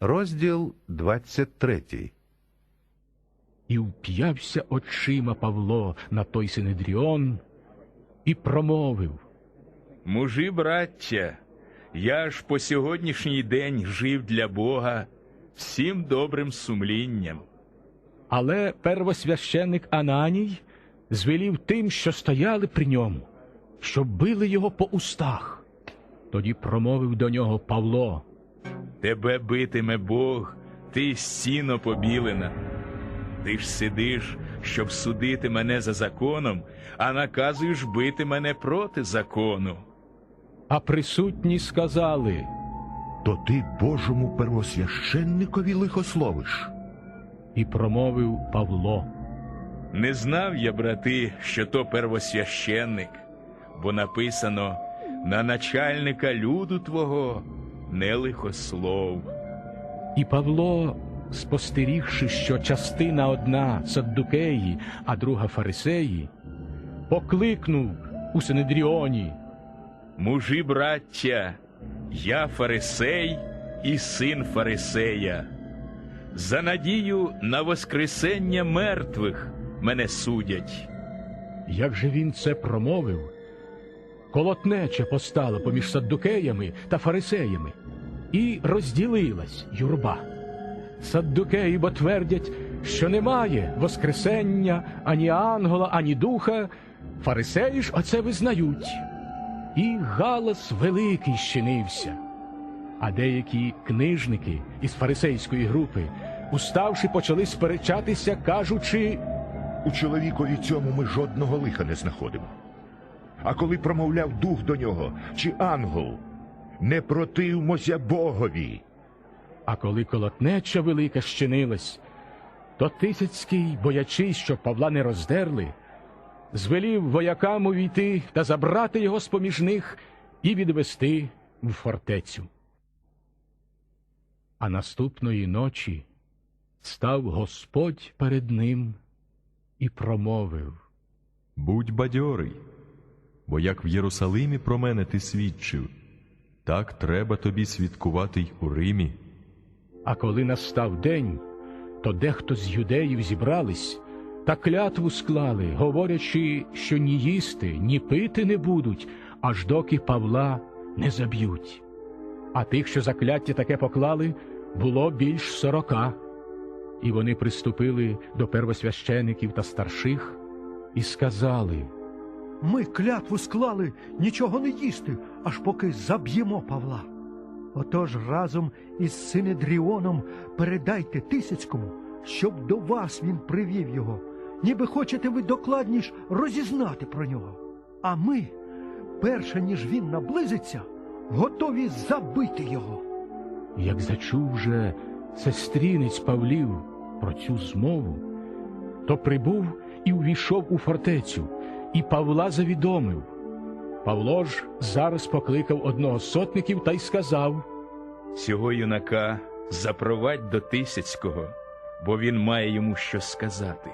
Розділ 23. І вп'явся очима Павло на той синедріон і промовив. Мужі, браття, я ж по сьогоднішній день жив для Бога всім добрим сумлінням. Але первосвященник Ананій звелів тим, що стояли при ньому, щоб били його по устах. Тоді промовив до нього Павло. Тебе битиме Бог, ти стіно побілена. Ти ж сидиш, щоб судити мене за законом, а наказуєш бити мене проти закону. А присутні сказали. То ти Божому первосвященникові лихословиш. І промовив Павло. Не знав я, брати, що то первосвященник, бо написано на начальника люду твого не лихослов. І Павло, спостерігши, що частина одна саддукеї, а друга фарисеї, покликнув у Синедріоні. Мужі, браття, я фарисей і син фарисея. За надію на воскресення мертвих мене судять. Як же він це промовив? Колотнеча постала поміж саддукеями та фарисеями, і розділилась юрба. Саддукеї бо твердять, що немає воскресення ані ангела, ані духа. Фарисеї ж оце визнають. І галас великий щинився. А деякі книжники із фарисейської групи, уставши, почали сперечатися, кажучи. У чоловікові цьому ми жодного лиха не знаходимо. А коли промовляв дух до нього чи ангел, не противмося Богові. А коли колотнеча велика щинилась, то Тисяцький, боячись, щоб Павла не роздерли, звелів воякам увійти та забрати його з поміж них і відвести в фортецю. А наступної ночі став Господь перед ним і промовив. Будь бадьорий, бо як в Єрусалимі про мене ти свідчив, так треба тобі свідкувати й у Римі. А коли настав день, то дехто з юдеїв зібрались та клятву склали, говорячи, що ні їсти, ні пити не будуть, аж доки Павла не заб'ють. А тих, що закляття таке поклали, було більш сорока. І вони приступили до первосвящеників та старших і сказали. Ми клятву склали нічого не їсти, аж поки заб'ємо Павла. Отож разом із Синедріоном передайте Тисяцькому, щоб до вас він привів його, ніби хочете ви докладніш розізнати про нього. А ми, перше ніж він наблизиться, готові забити його. Як зачув же сестрінець Павлів про цю змову, то прибув і увійшов у фортецю, і Павла завідомив. Павло ж зараз покликав одного з сотників та й сказав Цього юнака запровадь до Тисяцького, бо він має йому що сказати.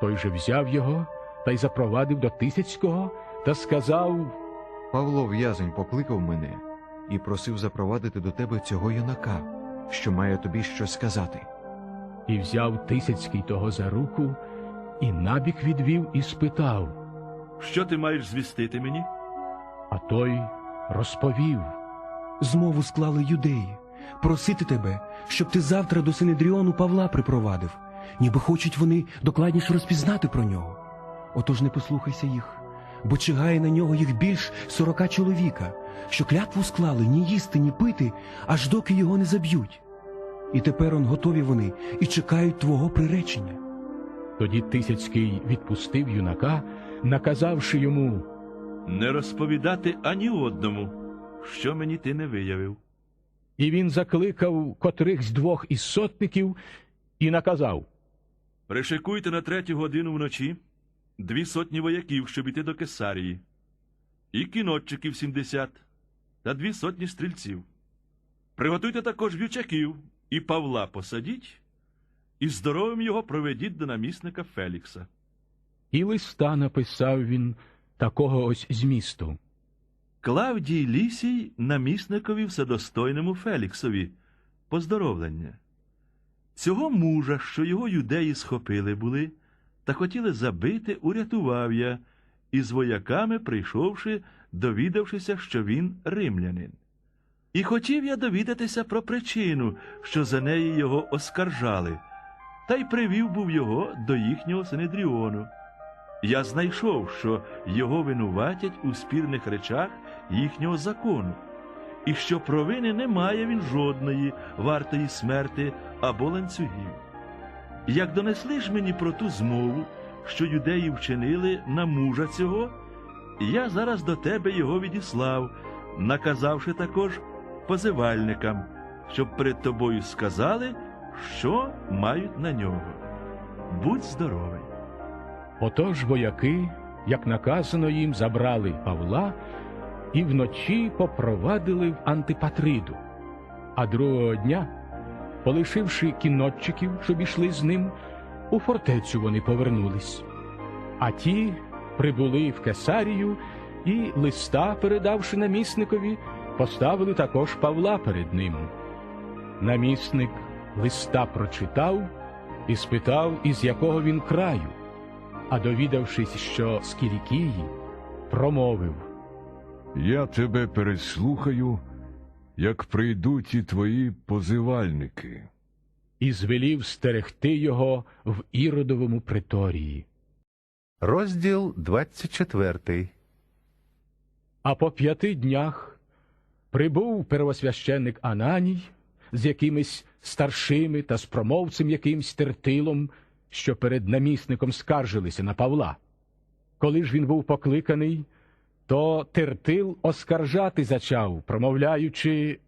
той же взяв його та й запровадив до Тисяцького та сказав Павло в'язень покликав мене і просив запровадити до тебе цього юнака, що має тобі що сказати. і взяв Тисяцький того за руку, і набік відвів і спитав, Що ти маєш звістити мені? а той розповів. Змову склали юдеї, просити тебе, щоб ти завтра до Синедріону Павла припровадив, ніби хочуть вони докладніше розпізнати про нього. Отож не послухайся їх, бо чигає на нього їх більш сорока чоловіка, що клятву склали ні їсти, ні пити, аж доки його не заб'ють. І тепер он готові вони і чекають твого приречення. Тоді Тисяцький відпустив юнака, наказавши йому Не розповідати ані одному, що мені ти не виявив. І він закликав котрих з двох із сотників і наказав Пришикуйте на третю годину вночі дві сотні вояків, щоб іти до Кесарії, і кінотчиків сімдесят та дві сотні стрільців. Приготуйте також вівчаків, і Павла посадіть, і здоровим його проведіть до намісника Фелікса. І листа написав він такого ось змісту. Клавдій Лісій намісникові вседостойному Феліксові, поздоровлення. Цього мужа, що його юдеї схопили були, та хотіли забити, урятував я, і з вояками прийшовши, довідавшися, що він римлянин. І хотів я довідатися про причину, що за неї його оскаржали, та й привів був його до їхнього Синедріону. Я знайшов, що його винуватять у спірних речах їхнього закону, і що провини немає він жодної вартої смерти або ланцюгів. Як донесли ж мені про ту змову, що юдеї вчинили на мужа цього, я зараз до тебе його відіслав, наказавши також позивальникам, щоб перед тобою сказали, що мають на нього. Будь здоровий. Отож вояки, як наказано їм, забрали Павла і вночі попровадили в Антипатриду. А другого дня, полишивши кінотчиків, щоб ішли з ним, у фортецю вони повернулись. А ті прибули в Кесарію і, листа, передавши намісникові, поставили також Павла перед ним. Намісник листа прочитав і спитав, із якого він краю а довідавшись, що з Кілікії, промовив Я тебе переслухаю, як прийдуть і твої позивальники. і звелів стерегти його в Іродовому приторії. Розділ 24. А по п'яти днях прибув первосвященник Ананій з якимись старшими та з промовцем якимсь тертилом, що перед намісником скаржилися на Павла. Коли ж він був покликаний, то тертил оскаржати зачав, промовляючи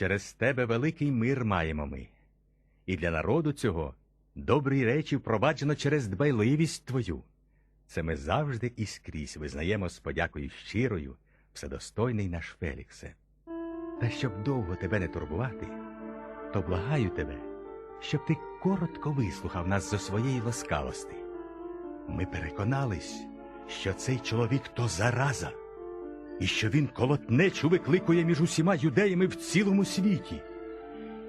Через тебе великий мир маємо ми. І для народу цього добрі речі впроваджено через дбайливість твою. Це ми завжди і скрізь визнаємо з подякою щирою, вседостойний наш Феліксе. Та щоб довго тебе не турбувати, то благаю тебе, щоб ти коротко вислухав нас зо своєї ласкавості. Ми переконались, що цей чоловік то зараза, і що він колотнечу викликує між усіма юдеями в цілому світі,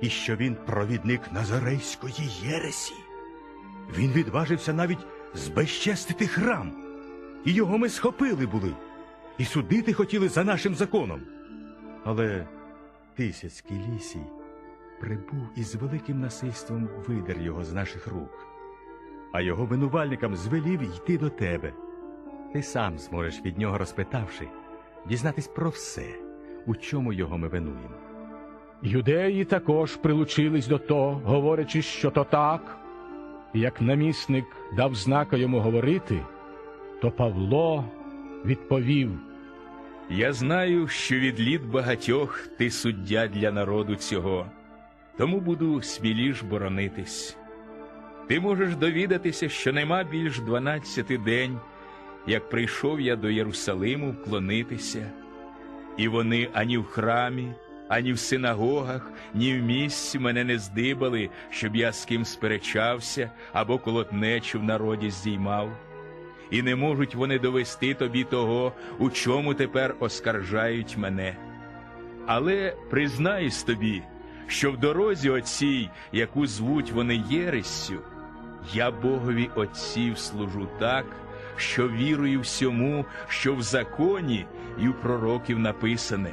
і що він провідник Назарейської єресі. Він відважився навіть збезчестити храм, і його ми схопили були, і судити хотіли за нашим законом. Але Тисяцький лісій прибув і з великим насильством видер його з наших рук, а його винувальникам звелів йти до тебе. Ти сам зможеш від нього розпитавши, дізнатись про все, у чому його ми винуємо. Юдеї також прилучились до того, говорячи, що то так. І як намісник дав знака йому говорити, то Павло відповів Я знаю, що від літ багатьох ти суддя для народу цього, тому буду сміліш боронитись. Ти можеш довідатися, що нема більш дванадцяти день, як прийшов я до Єрусалиму вклонитися, і вони ані в храмі, ані в синагогах, ні в місці мене не здибали, щоб я з ким сперечався або колотнечу в народі здіймав і не можуть вони довести тобі того, у чому тепер оскаржають мене. Але признаюсь тобі, що в дорозі оцій, яку звуть вони Єрессю, я Богові отців служу так, що вірую всьому, що в законі і в пророків написане,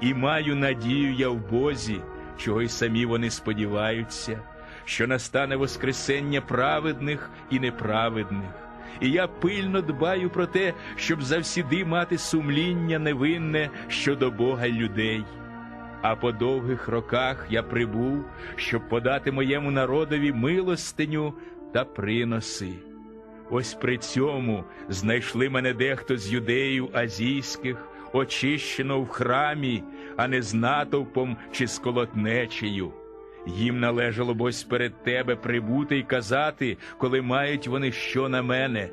і маю надію я в Бозі, чого й самі вони сподіваються, що настане воскресення праведних і неправедних і я пильно дбаю про те, щоб завсіди мати сумління невинне щодо Бога людей. А по довгих роках я прибув, щоб подати моєму народові милостиню та приноси. Ось при цьому знайшли мене дехто з юдеїв азійських, очищено в храмі, а не з натовпом чи з колотнечею. Їм належало б ось перед тебе прибути й казати, коли мають вони що на мене.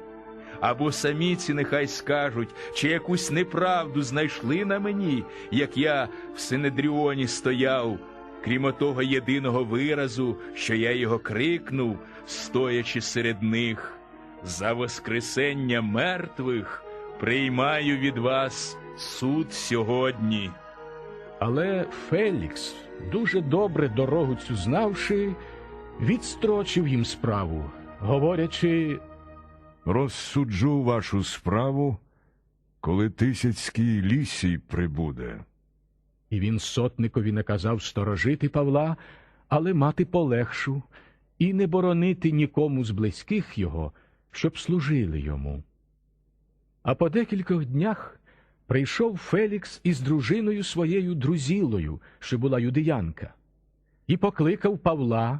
Або самі ці нехай скажуть, чи якусь неправду знайшли на мені, як я в Синедріоні стояв, крім того єдиного виразу, що я його крикнув, стоячи серед них. За воскресення мертвих приймаю від вас суд сьогодні. Але Фелікс дуже добре дорогу цю знавши, відстрочив їм справу, говорячи, Розсуджу вашу справу, коли тисяцький лісій прибуде. і він сотникові наказав сторожити Павла, але мати полегшу, і не боронити нікому з близьких його, щоб служили йому. А по декількох днях прийшов Фелікс із дружиною своєю друзілою, що була юдеянка, і покликав Павла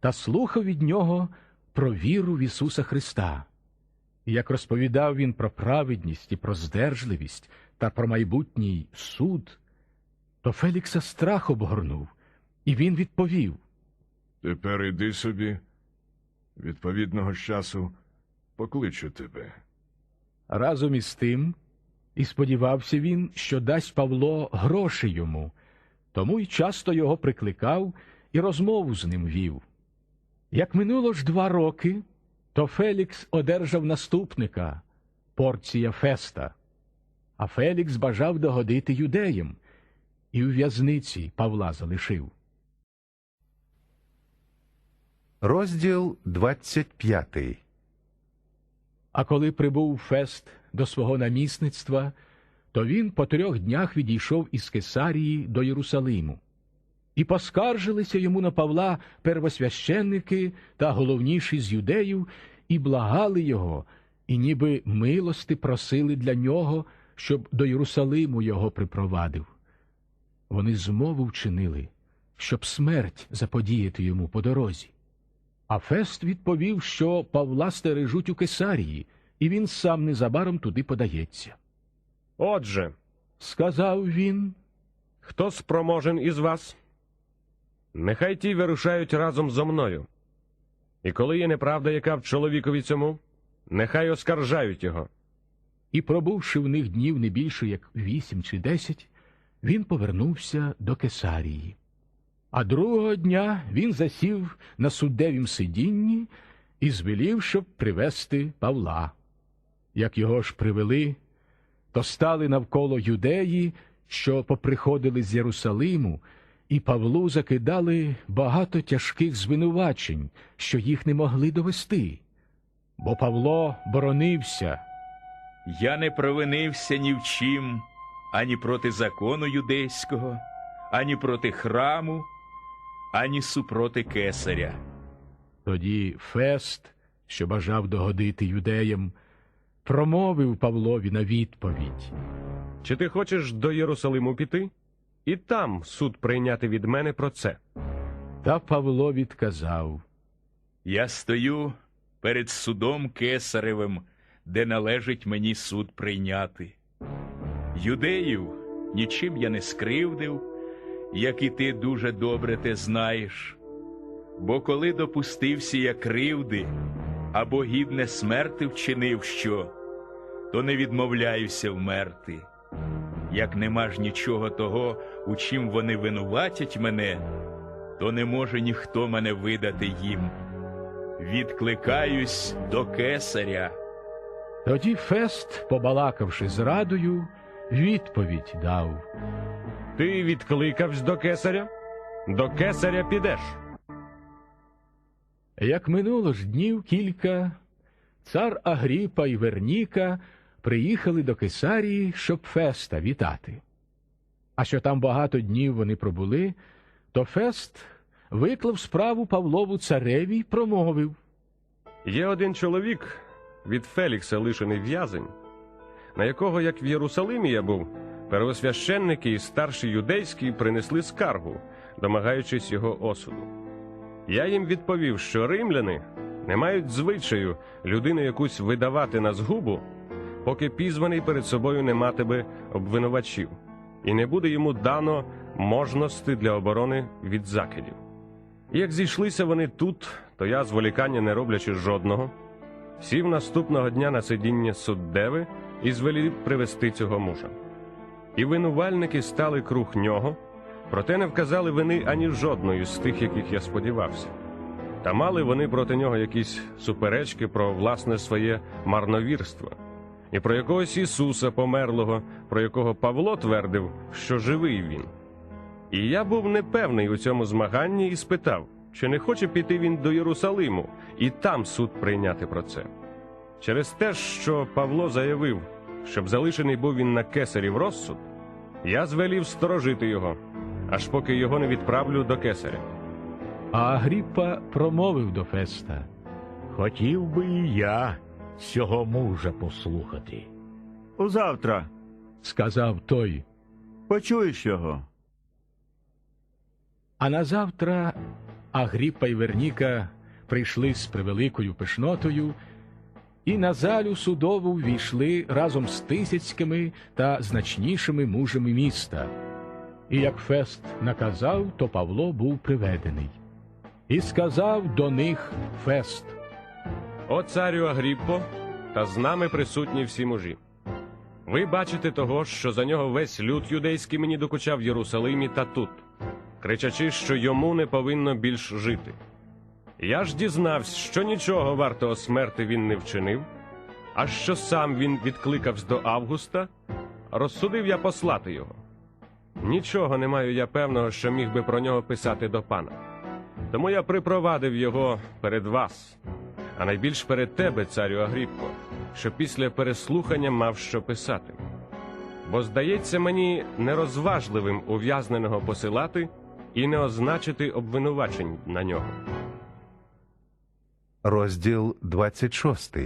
та слухав від нього про віру в Ісуса Христа. Як розповідав він про праведність і про здержливість та про майбутній суд, то Фелікса страх обгорнув, і він відповів Тепер іди собі. Відповідного часу покличу тебе. Разом із тим, і сподівався він, що дасть Павло гроші йому, тому й часто його прикликав і розмову з ним вів. Як минуло ж два роки, то Фелікс одержав наступника порція Феста. А Фелікс бажав догодити юдеям, і у в'язниці Павла залишив. Розділ 25. А коли прибув Фест до свого намісництва, то він по трьох днях відійшов із Кесарії до Єрусалиму. І поскаржилися йому на Павла первосвященники та головніші з юдеїв, і благали його, і ніби милости просили для нього, щоб до Єрусалиму його припровадив. Вони змову вчинили, щоб смерть заподіяти йому по дорозі. А Фест відповів, що Павла стережуть у Кесарії, і він сам незабаром туди подається. Отже, Сказав він, хто спроможен із вас? Нехай ті вирушають разом зо мною. І коли є неправда, яка в чоловікові цьому, нехай оскаржають його. і, пробувши в них днів не більше, як вісім чи десять, він повернувся до Кесарії. А другого дня він засів на суддевім сидінні і звелів, щоб привести Павла. Як його ж привели, то стали навколо юдеї, що поприходили з Єрусалиму, і Павлу закидали багато тяжких звинувачень, що їх не могли довести. Бо Павло боронився, Я не провинився ні в чим, ані проти закону юдейського, ані проти храму, ані супроти кесаря. Тоді Фест, що бажав догодити юдеям, промовив Павлові на відповідь. Чи ти хочеш до Єрусалиму піти? І там суд прийняти від мене про це. Та Павло відказав. Я стою перед судом кесаревим, де належить мені суд прийняти. Юдеїв нічим я не скривдив, як і ти дуже добре те знаєш. Бо коли допустився я кривди або гідне смерти вчинив що, то не відмовляюся вмерти. Як нема ж нічого того, у чим вони винуватять мене, то не може ніхто мене видати їм. Відкликаюсь до кесаря. Тоді Фест, побалакавши з радою, відповідь дав. Ти відкликавсь до кесаря? До кесаря підеш. Як минуло ж днів кілька, цар Агріпа і Верніка приїхали до Кесарії, щоб Феста вітати. А що там багато днів вони пробули, то Фест виклав справу Павлову цареві й промовив. Є один чоловік від Фелікса лишений в'язень, на якого, як в Єрусалимі я був, первосвященники і старші юдейські принесли скаргу, домагаючись його осуду. Я їм відповів, що римляни не мають звичаю людину якусь видавати на згубу, поки пізваний перед собою не матиме обвинувачів, і не буде йому дано можності для оборони від закидів. І Як зійшлися вони тут, то я, зволікання не роблячи жодного, сів наступного дня на сидіння суддеви і звелів привести цього мужа. І винувальники стали круг нього, проте не вказали вини ані жодної з тих, яких я сподівався. Та мали вони проти нього якісь суперечки про власне своє марновірство, і про якогось Ісуса померлого, про якого Павло твердив, що живий він. І я був непевний у цьому змаганні і спитав, чи не хоче піти він до Єрусалиму і там суд прийняти про це. Через те, що Павло заявив, щоб залишений був він на кесарів розсуд, я звелів сторожити його, аж поки його не відправлю до кесаря. А Агріппа промовив до Феста. Хотів би і я цього мужа послухати. Узавтра Сказав той. почуєш його. А назавтра Агріппа й Верніка прийшли з превеликою пишнотою і на залю судову війшли разом з тисяцькими та значнішими мужами міста. І як Фест наказав, то Павло був приведений. І сказав до них Фест. О царю Агріппо, та з нами присутні всі мужі. Ви бачите того, що за нього весь люд юдейський мені докучав в Єрусалимі та тут, кричачи, що йому не повинно більш жити. Я ж дізнався, що нічого вартого смерти він не вчинив, а що сам він відкликався до Августа, розсудив я послати його. Нічого не маю я певного, що міг би про нього писати до пана. Тому я припровадив його перед вас, а найбільш перед тебе, царю Агріппо, що після переслухання мав що писати. Бо здається мені нерозважливим ув'язненого посилати і не означити обвинувачень на нього. Розділ 26.